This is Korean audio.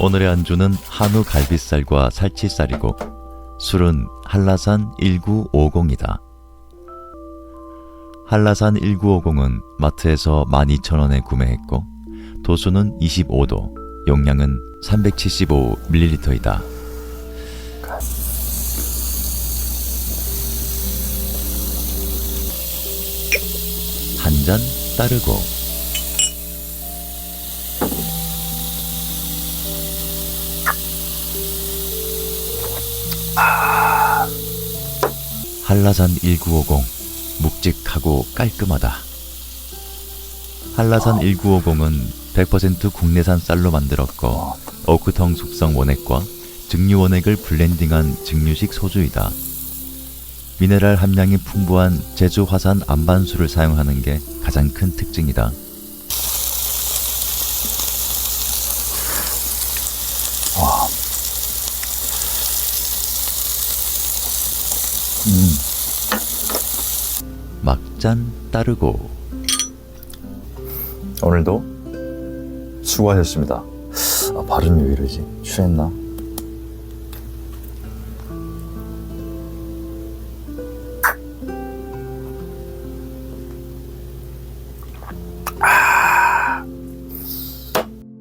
오늘의 안주는 한우 갈비살과 살치살이고 술은 한라산 1950이다. 한라산 1950은 마트에서 12,000원에 구매했고 도수는 25도, 용량은 375ml이다. 한 잔 따르고 한라산 1950 묵직하고 깔끔하다. 한라산 1950은 100% 국내산 쌀로 만들었고 오크통 숙성 원액과 증류 원액을 블렌딩한 증류식 소주이다. 미네랄 함량이 풍부한 제주 화산 안반수를 사용하는 게 가장 큰 특징이다. 막잔 따르고 오늘도 수고하셨습니다. 아, 발음이 왜 이러지? 취했나?